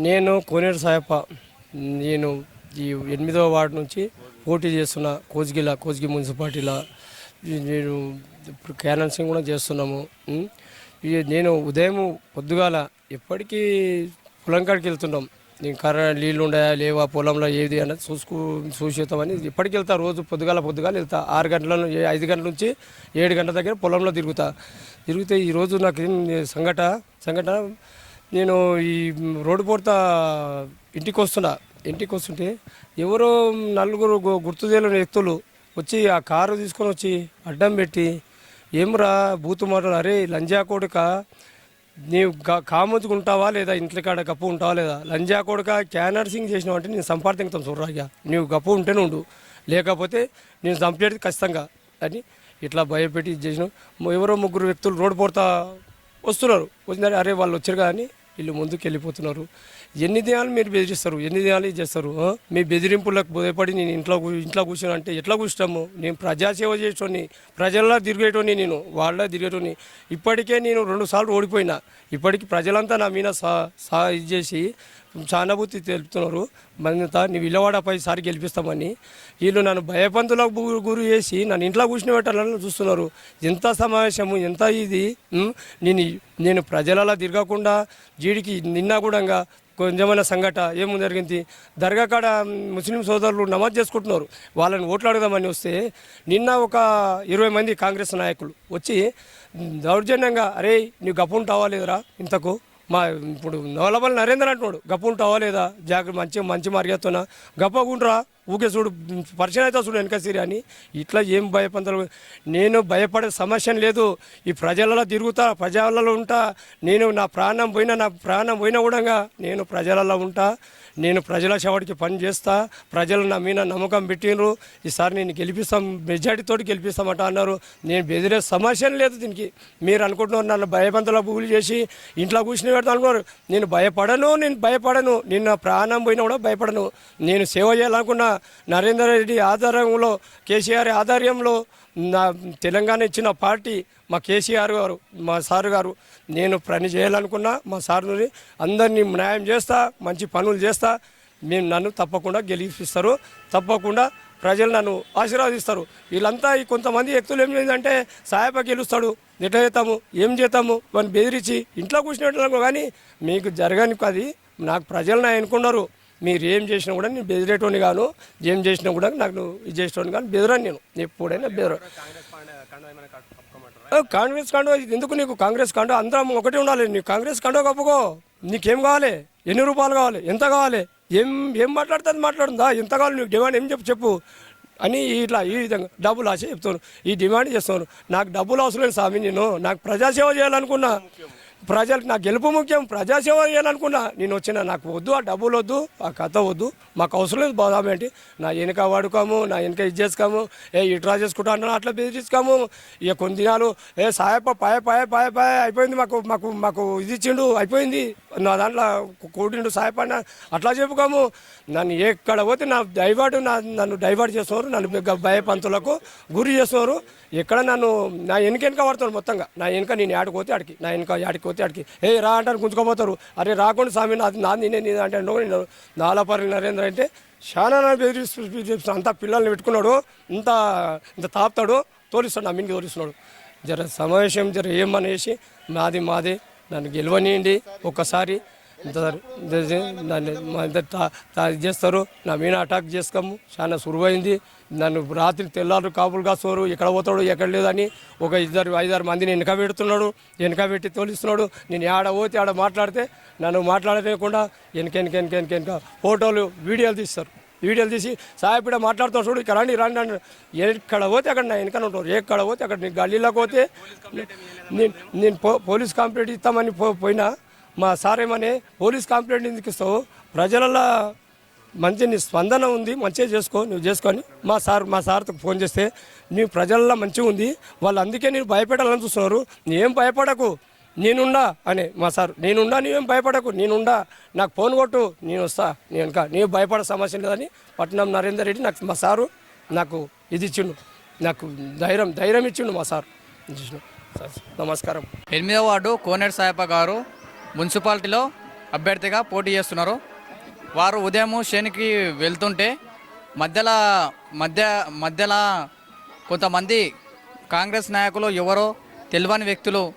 నేను కోనేరు సాయప్ప. నేను ఈ ఎనిమిదవ వార్డు నుంచి పోటీ చేస్తున్న కోజ్గిల కోజ్గి మున్సిపాలిటీలో. నేను ఇప్పుడు క్యానన్సింగ్ కూడా చేస్తున్నాము. నేను ఉదయం పొద్దుగాల ఎప్పటికీ పొలం కాడికి వెళ్తున్నాం నేను కర్ర నీళ్ళు ఉన్నాయా లేవా పొలంలో ఏది అన్నది చూసుకు చూసేతామని ఎప్పటికి వెళ్తా. రోజు పొద్దుగాల పొద్దుగాల వెళ్తా. ఆరు గంటల ఏ- ఐదు గంటల నుంచి ఏడు గంటల దగ్గర పొలంలో తిరుగుతా. తిరిగితే ఈరోజు నాకు సంఘట సంఘటన నేను ఈ రోడ్డు పూర్త ఇంటికి వస్తున్నా ఇంటికి వస్తుంటే ఎవరో నలుగురు గు- గుర్తు తెలియని వ్యక్తులు వచ్చి ఆ కారు తీసుకొని వచ్చి అడ్డం పెట్టి ఏమ్రా బూతు మాటలు? అరే లంజా కొడుక నీవు కా- కాముంచుకుంటావా లేదా? ఇంట్లో కాడ గప్పు ఉంటావా లేదా? లంజా కొడుక క్యానర్సింగ్ చేసినావు అంటే నేను సంపాదించుతాను చూడరాగా నీవు గప్పు ఉంటేనే ఉండు. లేకపోతే నేను చంపేది ఖచ్చితంగా. అని ఇట్లా భయపెట్టి ఇది ఎవరో ముగ్గురు వ్యక్తులు రోడ్డు పోతా వస్తున్నారు. వచ్చినారు. అరే వాళ్ళు వచ్చారు కానీ వీళ్ళు ముందుకు వెళ్ళిపోతున్నారు ఎన్ని దినాలు మీరు బెదిరిస్తారు? ఎన్ని దినాలు చేస్తారు? మీ బెదిరింపులకు భయపడి నేను ఇంట్లో ఇంట్లో కూర్చున్నా అంటే ఎట్లా కూర్చున్నాము నేను ప్రజాసేవ చేసేటోని ప్రజల్లో తిరిగేటోని నేను వాళ్ళ తిరిగేటోని ఇప్పటికే నేను రెండు సార్లు ఓడిపోయినా. ఇప్పటికి ప్రజలంతా నా మీద సా సా ఇది చేసి సానుభూతి తెలుపుతున్నారు. మరింత నీ విలవాడ సారి గెలిపిస్తామని. వీళ్ళు నన్ను భయపంతులకు గురి చేసి నన్ను ఇంట్లో కూర్చుని పెట్టాలని చూస్తున్నారు. ఎంత సమావేశము ఎంత ఇది నేను నేను ప్రజలలో తిరగకుండా జీడికి నిన్న కూడా కొంచెమైన సంఘట ఏముంది జరిగింది? దర్గా కాడ ముస్లిం సోదరులు నమాజ్ చేసుకుంటున్నారు. వాళ్ళని ఓట్లు అడుగుదామని వస్తే నిన్న ఒక ఇరవై మంది కాంగ్రెస్ నాయకులు వచ్చి దౌర్జన్యంగా అరే నీవు గప్పుంట అవ్వలేదురా ఇంతకు? మా ఇప్పుడు నవలబల్ నరేంద్ర అంటున్నాడు గప్పుంట అవ్వలేదా జాగ్రత్త మంచి మంచి మార్గేస్తున్నా గప్పగుండ్రా. ఊకే చూడు పరిచయం అయితే చూడు వెనక సిరి అని. ఇట్లా ఏం భయపడతారు? నేను భయపడే సమస్య లేదు. ఈ ప్రజలలో తిరుగుతా ప్రజలలో ఉంటా. నేను నా ప్రాణం పోయినా నా ప్రాణం పోయినా కూడా నేను ప్రజలలో ఉంటా. నేను ప్రజల చెవడికి పని చేస్తా. ప్రజలు నా మీద నమ్మకం పెట్టినరు ఈసారి నేను గెలిపిస్తాం మెజార్టీతో గెలిపిస్తామంట అన్నారు. నేను బెదిరే సమస్య లేదు దీనికి. మీరు అనుకుంటున్నారు నన్ను భయపంతలో పూలు చేసి ఇంట్లో కూర్చుని పెడతా అనుకున్నారు. నేను భయపడను నేను భయపడను. నేను నా ప్రాణం పోయినా కూడా భయపడను. నేను సేవ చేయాలనుకున్న నరేందర్ రెడ్డి ఆధారంలో కేసీఆర్ ఆధ్వర్యంలో నా తెలంగాణ ఇచ్చిన పార్టీ మా కేసీఆర్ గారు మా సార్ గారు. నేను పని చేయాలనుకున్నా మా సార్ని అందరినీ న్యాయం చేస్తా మంచి పనులు చేస్తా. మేము నన్ను తప్పకుండా గెలిపిస్తారు. తప్పకుండా ప్రజలు నన్ను ఆశీర్వదిస్తారు. వీళ్ళంతా ఈ కొంతమంది వ్యక్తులు ఏం చేయాలంటే సాయప గెలుస్తాడు ఎట్లా చేస్తాము ఏం చేస్తాము వాళ్ళని బెదిరించి ఇంట్లో కూర్చునేట్లు కానీ మీకు జరగని అది నాకు ప్రజలు నా ఎన్నుకున్నారు మీరు ఏం చేసినా కూడా నేను బెదిరేటోని గాను ఏం చేసినా కూడా నాకు ఇది చేసేటోని కానీ బెదరాను నేను. ఎప్పుడైనా బెదర. కాంగ్రెస్ కాండో ఎందుకు నీకు కాంగ్రెస్ కాండో అందరం ఒకటే ఉండాలి. నీకు కాంగ్రెస్ కాండో కప్పుకో. నీకేం కావాలి? ఎన్ని రూపాయలు కావాలి? ఎంత కావాలి? ఏం ఏం మాట్లాడితే అది మాట్లాడుందా? ఎంత కావాలి? నీకు డిమాండ్ ఏం చెప్పు చెప్పు అని ఇట్లా ఈ విధంగా డబ్బులు ఆశ చెప్తాను ఈ డిమాండ్ చేస్తాను నాకు డబ్బులు అవసరం లేదు స్వామి నేను. నాకు ప్రజాసేవ చేయాలనుకున్నా. ప్రజలకు నా గెలుపు ముఖ్యం. ప్రజాసేవ చేయాలనుకున్నా నేను వచ్చిన. నాకు వద్దు ఆ డబ్బులు వద్దు ఆ కథ వద్దు. మాకు అవసరం లేదు బాధ ఏంటి? నా వెనక వాడుకోము నా వెనక ఇది చేసుకోము. ఏ ఇట్రా చేసుకుంటా అన్నా అట్లా బెదిరించుకోము ఇక కొన్ని దినాలు ఏ సాయప పాయ పాయ పాయ పాయ అయిపోయింది మాకు మాకు మాకు ఇది ఇచ్చిండు అయిపోయింది. నా దాంట్లో కూడిండు సాయపడిన అట్లా చెప్పుకోము. నన్ను ఎక్కడ పోతే నా డైవర్ట్ నా నన్ను డైవర్ట్ చేస్తున్నారు. నన్ను భయపంతులకు గురి చేస్తున్నారు. ఎక్కడ నన్ను నా వెనక వెనక పడుతున్నారు మొత్తంగా. నా వెనక నేను ఆడుకోతే ఆడికి నా వెనుక ఆడికి పోతే ఆడికి ఏ రా అంటారు గుంజుకోపోతారు. అరే రాకుండా స్వామి నాది నాది నేనే అంటే నేను నాలపల్లి నరేంద్ర అంటే చాలా నా అంతా పిల్లల్ని పెట్టుకున్నాడు ఇంత ఇంత తాపుతాడు తోలిస్తాడు నా మీనికి తోలిస్తున్నాడు. జర సమావేశం జర ఏమనేసి మాది మాది నన్ను గెలవనియండి ఒక్కసారి దాన్ని మా ఇద్దరు చేస్తారు. నా మీద అటాక్ చేసుకోము చాలా సురువైంది నన్ను రాత్రి తెల్లారు కాపులు కాస్తున్నారు ఎక్కడ పోతాడు? ఎక్కడ లేదని ఒక ఇద్దరు ఐదారు మందిని వెనక పెడుతున్నాడు. వెనక పెట్టి తోలిస్తున్నాడు. నేను ఆడ పోతే ఆడ మాట్లాడితే నన్ను మాట్లాడలేకుండా వెనక వెనక వెనక వెనక వెనక ఫోటోలు వీడియోలు తీస్తారు. వీడియోలు తీసి సాయపడ మాట్లాడుతూ చూడు. ఇక్కడ రండి రండి అండి ఎక్కడ పోతే అక్కడ నా వెనకన ఉంటారు. ఎక్కడ పోతే అక్కడ నీ గల్లీలోకి పోతే నేను నేను పో పోలీస్ కంప్లైంట్ ఇస్తామని పో పోయినా మా సార్ ఏమని పోలీస్ కంప్లైంట్ ఎందుకు ఇస్తావు? ప్రజలలో మంచి నీ స్పందన ఉంది మంచిగా చేసుకో నువ్వు చేసుకొని మా సార్ మా సార్తో ఫోన్ చేస్తే నీ ప్రజల్లో మంచిగా ఉంది వాళ్ళు అందుకే నేను భయపెట్టాలని చూస్తున్నారు ఏం భయపడకు నేనుండా అని మా సార్ నేనుండా నువ్వేం భయపడకు నేనుండా నాకు ఫోన్ కొట్టు నేను వస్తా నేను ఇంకా నీవు భయపడే సమస్య లేదని పట్నం నరేందర్ రెడ్డి నాకు మా సారు నాకు ఇది ఇచ్చిండు నాకు ధైర్యం ధైర్యం ఇచ్చిండు మా సార్ నమస్కారం. ఎనిమిదో వార్డు కోనేరు సాయప్ప గారు. మున్సిపాలిటీలో అభ్యర్థిగా పోటీ చేస్తున్నారు. వారు ఉదయం శనికి వెళ్తుంటే మధ్యలో మధ్య మధ్యలో కొంతమంది కాంగ్రెస్ నాయకులు ఎవరో తెలియని వ్యక్తులు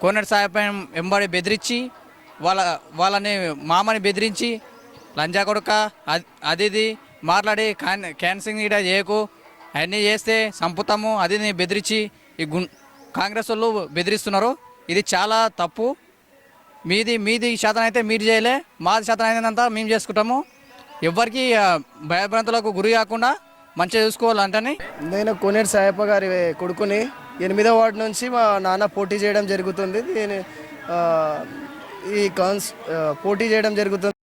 కోనేటి సాయపై వెంబడి బెదిరించి వాళ్ళ వాళ్ళని మామని బెదిరించి లంజా కొడుక అది అది ఇది మాట్లాడి క్యాన్ క్యాన్సింగ్ ఇడ చేయకు అవన్నీ చేస్తే సంపుతాము అది బెదిరించి ఈ గు కాంగ్రెస్ వాళ్ళు బెదిరిస్తున్నారు. ఇది చాలా తప్పు. మీది మీది శాతం అయితే మీరు చేయలే మాది శాతం అయినంత మేము చేసుకుంటాము. ఎవరికి భయభ్రాంతులకు గురి కాకుండా మంచిగా చూసుకోవాలంటని. నేను కోనేటి సాయప్ప గారి కొడుకుని ఎనిమిదో వార్డు నుంచి మా నాన్న పోటీ చేయడం జరుగుతుంది. నేను ఈ కాన్స్ పోటీ చేయడం జరుగుతుంది.